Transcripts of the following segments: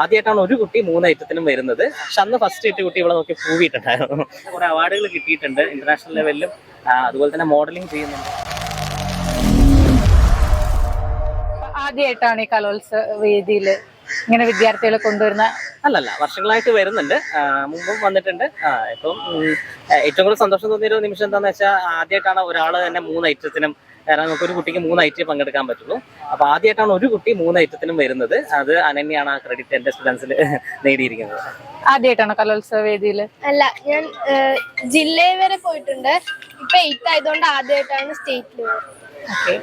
ആദ്യമായിട്ടാണ് ഒരു കുട്ടി മൂന്ന് ഐറ്റത്തിനും വരുന്നത്. പക്ഷെ അന്ന് ഫസ്റ്റ് ഇട്ട് കുട്ടി ഇവിടെ നോക്കി പൂവിട്ടുണ്ടായിരുന്നു കുറെ അവാർഡുകൾ കിട്ടിയിട്ടുണ്ട് ഇന്റർനാഷണൽ ലെവലിലും അതുപോലെ തന്നെ മോഡലിംഗ് ചെയ്യുന്നുണ്ട്. ആദ്യമായിട്ടാണ് ഈ കലോത്സവ വേദിയിൽ ഇങ്ങനെ വിദ്യാർത്ഥികളെ കൊണ്ടുവരുന്ന അല്ലല്ല വർഷങ്ങളായിട്ട് വരുന്നുണ്ട്. മുമ്പും വന്നിട്ടുണ്ട്. ഇപ്പം ഏറ്റവും കൂടുതൽ സന്തോഷം തോന്നിയ ഒരു നിമിഷം എന്താണെന്ന് വെച്ചാൽ ആദ്യമായിട്ടാണ് ഒരാൾ തന്നെ മൂന്ന് ഐറ്റത്തിനും കാരണം നമുക്ക് ഒരു കുട്ടിക്ക് മൂന്ന് ഐറ്റം പങ്കെടുക്കാൻ പറ്റുള്ളൂ. അപ്പൊ ആദ്യമായിട്ടാണ് ഒരു കുട്ടി മൂന്ന് ഐറ്റത്തിനും വരുന്നത്. അത് അനന്യാണ് ആ ക്രെഡിറ്റ് എന്റെ സ്റ്റുഡൻസിൽ നേടിയിരിക്കുന്നത്. ആദ്യമായിട്ടാണോ കലോത്സവ വേദിയിൽ അല്ല ഞാൻ ജില്ലയിൽ വരെ പോയിട്ടുണ്ട്. ഇപ്പൊ എയ്ത്ത് ആയതുകൊണ്ട് ആദ്യമായിട്ടാണ് സ്റ്റേറ്റിൽ ഓക്കെ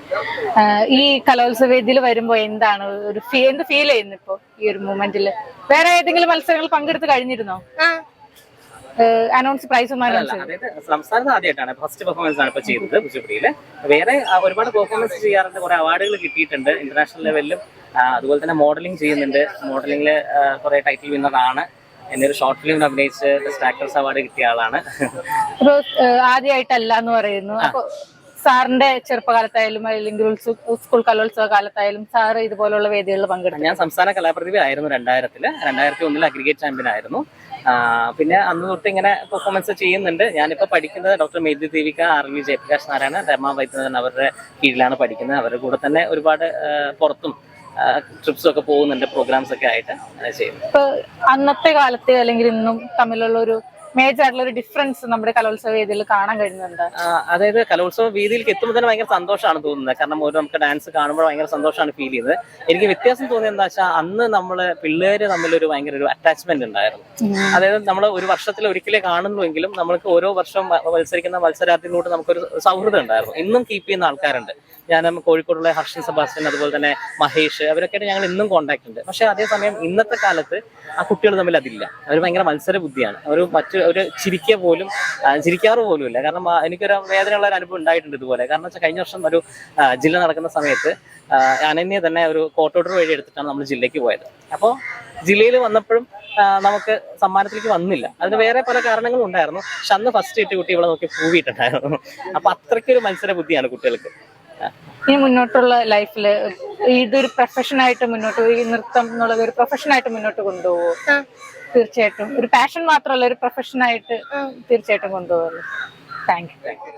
ഈ കലോത്സവ വേദിയിൽ വരുമ്പോ എന്താണ് ഒരു എന്ത് ഫീൽ ചെയ്യുന്നു ഇപ്പോ ഈ ഒരു മൂമെന്റിൽ വേറെ ഏതെങ്കിലും മത്സരങ്ങൾ പങ്കെടുത്ത് കഴിഞ്ഞിരുന്നോ? ആ അനൗൺസ് പ്രൈസ് സംസ്ഥാനത്ത് ആദ്യമായിട്ടാണ് ഫസ്റ്റ് പെർഫോമൻസ് ആണ് ഇപ്പൊ ചെയ്തത് കുച്ചിപ്പുടിയിൽ. വേറെ ഒരുപാട് പെർഫോമൻസ് ചെയ്യാറുണ്ട് കുറെ അവാർഡുകൾ കിട്ടിയിട്ടുണ്ട് ഇന്റർനാഷണൽ ലെവലിലും അതുപോലെ തന്നെ മോഡലിംഗ് ചെയ്യുന്നുണ്ട്. മോഡലിംഗിൽ കുറെ ടൈറ്റിൽ വിന്നതാണ് എന്നൊരു ഷോർട്ട് ഫിലിം അഭിനയിച്ച് ബെസ്റ്റ് ആക്ടേഴ്സ് അവാർഡ് കിട്ടിയ ആളാണ്. ആദ്യമായിട്ടല്ല എന്ന് പറയുന്നു. സാറിന്റെ ചെറുപ്പകാലത്തായാലും അല്ലെങ്കിൽ സ്കൂൾ കലോത്സവ കാലത്തായാലും സാർ ഇതുപോലുള്ള വേദികളിൽ പങ്കെടുത്തു. ഞാൻ സംസ്ഥാന കലാപ്രതിഭ ആയിരുന്നു രണ്ടായിരത്തിൽ. രണ്ടായിരത്തി ഒന്നിൽ അഗ്രിഗേറ്റ് ചാമ്പ്യൻ ആയിരുന്നു. പിന്നെ അന്ന് തൊട്ട് ഇങ്ങനെ പെർഫോമൻസ് ചെയ്യുന്നുണ്ട്. ഞാനിപ്പോൾ പഠിക്കുന്നത് doctor Modi Devika R V Jayaprakash Narayana Rama Vaidyanathan അവരുടെ കീഴിലാണ് പഠിക്കുന്നത്. അവരുടെ കൂടെ തന്നെ ഒരുപാട് പുറത്തും ട്രിപ്സും ഒക്കെ പോകുന്നുണ്ട് പ്രോഗ്രാംസ് ഒക്കെ ആയിട്ട് അങ്ങനെ ചെയ്യുന്നു. അന്നത്തെ കാലത്ത് അല്ലെങ്കിൽ ഇന്നും തമ്മിലുള്ള ഒരു മേജർ ആയിട്ടുള്ള ഒരു ഡിഫറൻസ് നമ്മുടെ കലോത്സവ വേദിയിൽ കാണാൻ കഴിയുന്നുണ്ട്. അതായത് കലോത്സവ വേദിയിലേക്ക് എത്തുമ്പോൾ തന്നെ ഭയങ്കര സന്തോഷമാണ് തോന്നുന്നത്. കാരണം ഒരു നമുക്ക് ഡാൻസ് കാണുമ്പോൾ ഭയങ്കര സന്തോഷമാണ് ഫീൽ ചെയ്യുന്നത് എനിക്ക് വ്യത്യാസം തോന്നിയത് എന്താ വെച്ചാൽ അന്ന് നമ്മൾ പിള്ളേര് തമ്മിലൊരു ഭയങ്കര ഒരു അറ്റാച്ച്മെന്റ് ഉണ്ടായിരുന്നു. അതായത് നമ്മൾ ഒരു വർഷത്തിൽ ഒരിക്കലേ കാണുന്നുവെങ്കിലും നമ്മൾക്ക് ഓരോ വർഷം മത്സരിക്കുന്ന മത്സരാർത്ഥികളോട് നമുക്കൊരു സൗഹൃദം ഉണ്ടായിരുന്നു. ഇന്നും കീപ്പ് ചെയ്യുന്ന ആൾക്കാരുണ്ട്. ഞാൻ കോഴിക്കോടുള്ള ഹർഷൻ സെബാസ്റ്റ്യൻ അതുപോലെ തന്നെ മഹേഷ് അവരൊക്കെയായിട്ട് ഞങ്ങൾ ഇന്നും കോൺടാക്ട് ഉണ്ട്. പക്ഷെ അതേസമയം ഇന്നത്തെ കാലത്ത് ആ കുട്ടികൾ തമ്മിൽ അതില്ല. അവർ ഭയങ്കര മത്സര ബുദ്ധിയാണ്. അവർ മറ്റു ഒരു ചിരിക്കുക പോലും ചിരിക്കാറ് പോലുമില്ല. ഇല്ല കാരണം എനിക്കൊരു വേദനയുള്ള ഒരു അനുഭവം ഉണ്ടായിട്ടുണ്ട് ഇതുപോലെ. കാരണം വെച്ചാൽ കഴിഞ്ഞ വർഷം ഒരു ജില്ല നടക്കുന്ന സമയത്ത് അനന്യെ തന്നെ ഒരു കോട്ടോട്ടർ വഴി എടുത്തിട്ടാണ് നമ്മൾ ജില്ലയ്ക്ക് പോയത്. അപ്പോൾ ജില്ലയിൽ വന്നപ്പോഴും നമുക്ക് സമ്മാനത്തിലേക്ക് വന്നില്ല. അതിന് വേറെ പല കാരണങ്ങളും ഉണ്ടായിരുന്നു. പക്ഷെ അന്ന് ഫസ്റ്റ് ഇട്ട് കുട്ടി ഇവിടെ നോക്കി പൂവിയിട്ടുണ്ടായിരുന്നു അപ്പൊ അത്രയ്ക്കൊരു മത്സര ബുദ്ധിയാണ് കുട്ടികൾക്ക്. ഇനി മുന്നോട്ടുള്ള ലൈഫിൽ ഇതൊരു പ്രൊഫഷനായിട്ട് മുന്നോട്ട് ഈ നൃത്തം എന്നുള്ളത് ഒരു പ്രൊഫഷനായിട്ട് മുന്നോട്ട് കൊണ്ടുപോകുമോ ആ. തീർച്ചയായിട്ടും. ഒരു പാഷൻ മാത്രമല്ല ഒരു പ്രൊഫഷനായിട്ട് തീർച്ചയായിട്ടും കൊണ്ടുപോകുന്നു. Thank you thank you